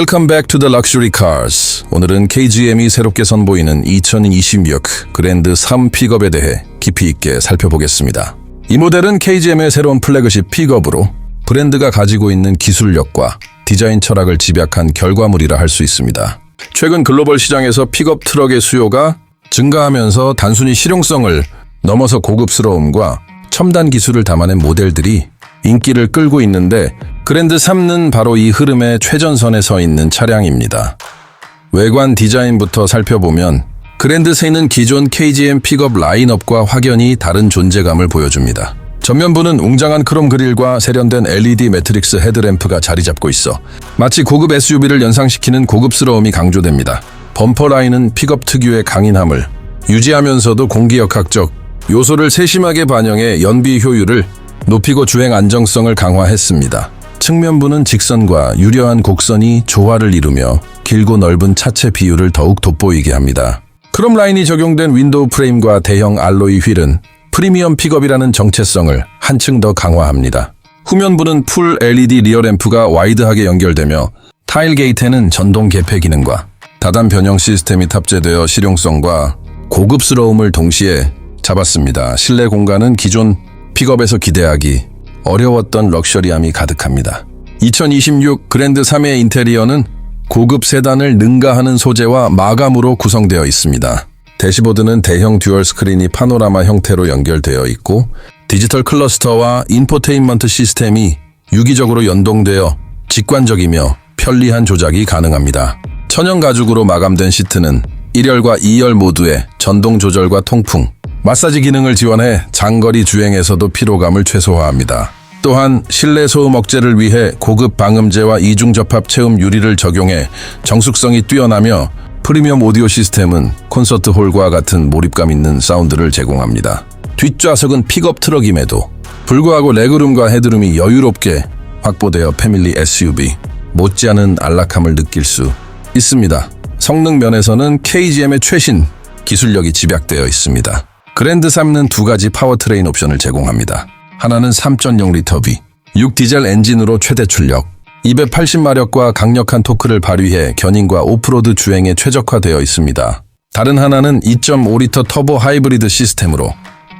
Welcome back to the Luxury Cars. 오늘은 KGM이 새롭게 선보이는 2026 그랜드 3 픽업에 대해 깊이 있게 살펴보겠습니다. 이 모델은 KGM의 새로운 플래그십 픽업으로 브랜드가 가지고 있는 기술력과 디자인 철학을 집약한 결과물이라 할 수 있습니다. 최근 글로벌 시장에서 픽업 트럭의 수요가 증가하면서 단순히 실용성을 넘어서 고급스러움과 첨단 기술을 담아낸 모델들이 인기를 끌고 있는데 그랜드 3는 바로 이 흐름의 최전선에 서 있는 차량입니다. 외관 디자인부터 살펴보면 그랜드 3는 기존 KGM 픽업 라인업과 확연히 다른 존재감을 보여줍니다. 전면부는 웅장한 크롬 그릴과 세련된 LED 매트릭스 헤드램프가 자리 잡고 있어 마치 고급 SUV를 연상시키는 고급스러움이 강조됩니다. 범퍼 라인은 픽업 특유의 강인함을 유지하면서도 공기역학적 요소를 세심하게 반영해 연비 효율을 높이고 주행 안정성을 강화했습니다. 측면부는 직선과 유려한 곡선이 조화를 이루며 길고 넓은 차체 비율을 더욱 돋보이게 합니다. 크롬 라인이 적용된 윈도우 프레임과 대형 알로이 휠은 프리미엄 픽업이라는 정체성을 한층 더 강화합니다. 후면부는 풀 LED 리어 램프가 와이드하게 연결되며 타일 게이트에는 전동 개폐 기능과 다단 변형 시스템이 탑재되어 실용성과 고급스러움을 동시에 잡았습니다. 실내 공간은 기존 픽업에서 기대하기 어려웠던 럭셔리함이 가득합니다. 2026 그랜드 3의 인테리어는 고급 세단을 능가하는 소재와 마감으로 구성되어 있습니다. 대시보드는 대형 듀얼 스크린이 파노라마 형태로 연결되어 있고 디지털 클러스터와 인포테인먼트 시스템이 유기적으로 연동되어 직관적이며 편리한 조작이 가능합니다. 천연 가죽으로 마감된 시트는 1열과 2열 모두에 전동 조절과 통풍, 마사지 기능을 지원해 장거리 주행에서도 피로감을 최소화합니다. 또한 실내 소음 억제를 위해 고급 방음제와 이중 접합 체움 유리를 적용해 정숙성이 뛰어나며 프리미엄 오디오 시스템은 콘서트 홀과 같은 몰입감 있는 사운드를 제공합니다. 뒷좌석은 픽업 트럭임에도 불구하고 레그룸과 헤드룸이 여유롭게 확보되어 패밀리 SUV 못지않은 안락함을 느낄 수 있습니다. 성능 면에서는 KGM의 최신 기술력이 집약되어 있습니다. 그랜드 3는 두 가지 파워트레인 옵션을 제공합니다. 하나는 3.0리터 V, 6 디젤 엔진으로 최대 출력, 280마력과 강력한 토크를 발휘해 견인과 오프로드 주행에 최적화되어 있습니다. 다른 하나는 2.5리터 터보 하이브리드 시스템으로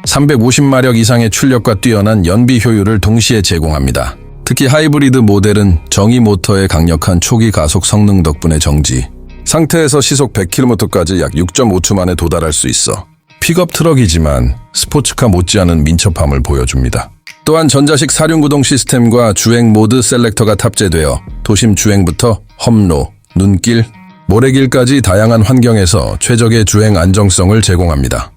350마력 이상의 출력과 뛰어난 연비 효율을 동시에 제공합니다. 특히 하이브리드 모델은 정의 모터의 강력한 초기 가속 성능 덕분에 정지, 상태에서 시속 100km까지 약 6.5초 만에 도달할 수 있어 픽업 트럭이지만 스포츠카 못지않은 민첩함을 보여줍니다. 또한 전자식 사륜구동 시스템과 주행 모드 셀렉터가 탑재되어 도심 주행부터 험로, 눈길, 모래길까지 다양한 환경에서 최적의 주행 안정성을 제공합니다.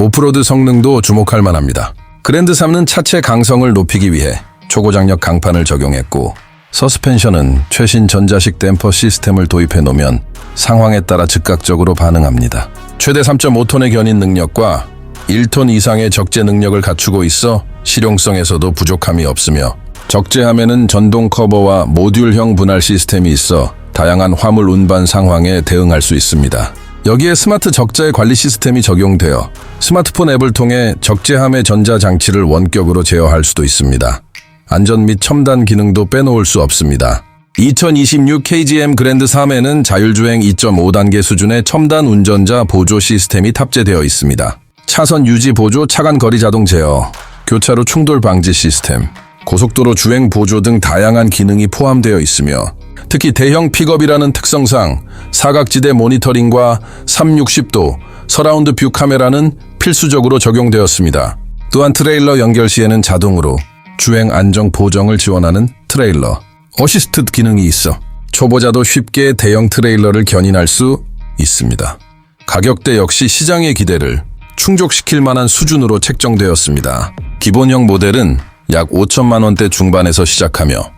오프로드 성능도 주목할 만합니다. 그랜드 3는 차체 강성을 높이기 위해 초고장력 강판을 적용했고 서스펜션은 최신 전자식 댐퍼 시스템을 도입해 놓으면 상황에 따라 즉각적으로 반응합니다. 최대 3.5톤의 견인 능력과 1톤 이상의 적재 능력을 갖추고 있어 실용성에서도 부족함이 없으며 적재함에는 전동 커버와 모듈형 분할 시스템이 있어 다양한 화물 운반 상황에 대응할 수 있습니다. 여기에 스마트 적재 관리 시스템이 적용되어 스마트폰 앱을 통해 적재함의 전자장치를 원격으로 제어할 수도 있습니다. 안전 및 첨단 기능도 빼놓을 수 없습니다. 2026 KGM 그랜드 3에는 자율주행 2.5단계 수준의 첨단 운전자 보조 시스템이 탑재되어 있습니다. 차선 유지 보조 차간 거리 자동 제어, 교차로 충돌 방지 시스템, 고속도로 주행 보조 등 다양한 기능이 포함되어 있으며 특히 대형 픽업이라는 특성상 사각지대 모니터링과 360도 서라운드 뷰 카메라는 필수적으로 적용되었습니다. 또한 트레일러 연결 시에는 자동으로 주행 안정 보정을 지원하는 트레일러 어시스트 기능이 있어 초보자도 쉽게 대형 트레일러를 견인할 수 있습니다. 가격대 역시 시장의 기대를 충족시킬 만한 수준으로 책정되었습니다. 기본형 모델은 약 5천만 원대 중반에서 시작하며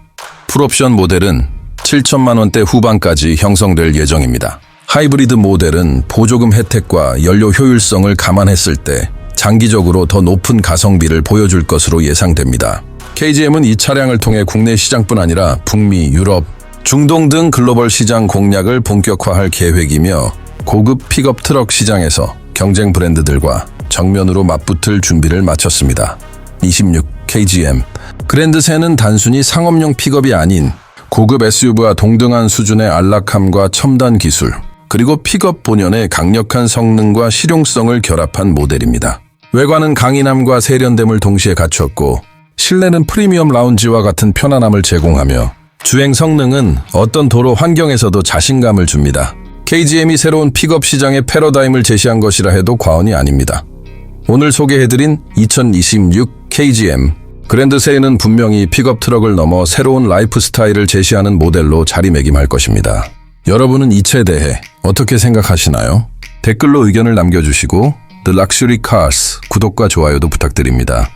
풀옵션 모델은 7천만 원대 후반까지 형성될 예정입니다. 하이브리드 모델은 보조금 혜택과 연료 효율성을 감안했을 때 장기적으로 더 높은 가성비를 보여줄 것으로 예상됩니다. KGM은 이 차량을 통해 국내 시장뿐 아니라 북미, 유럽, 중동 등 글로벌 시장 공략을 본격화할 계획이며 고급 픽업 트럭 시장에서 경쟁 브랜드들과 정면으로 맞붙을 준비를 마쳤습니다. 26 KGM 그랜드 세는 단순히 상업용 픽업이 아닌 고급 SUV와 동등한 수준의 안락함과 첨단 기술, 그리고 픽업 본연의 강력한 성능과 실용성을 결합한 모델입니다. 외관은 강인함과 세련됨을 동시에 갖췄고, 실내는 프리미엄 라운지와 같은 편안함을 제공하며, 주행 성능은 어떤 도로 환경에서도 자신감을 줍니다. KGM이 새로운 픽업 시장의 패러다임을 제시한 것이라 해도 과언이 아닙니다. 오늘 소개해드린 2026 KGM 그랜드 세이는 분명히 픽업 트럭을 넘어 새로운 라이프 스타일을 제시하는 모델로 자리매김할 것입니다. 여러분은 이 차에 대해 어떻게 생각하시나요? 댓글로 의견을 남겨주시고 The Luxury Cars 구독과 좋아요도 부탁드립니다.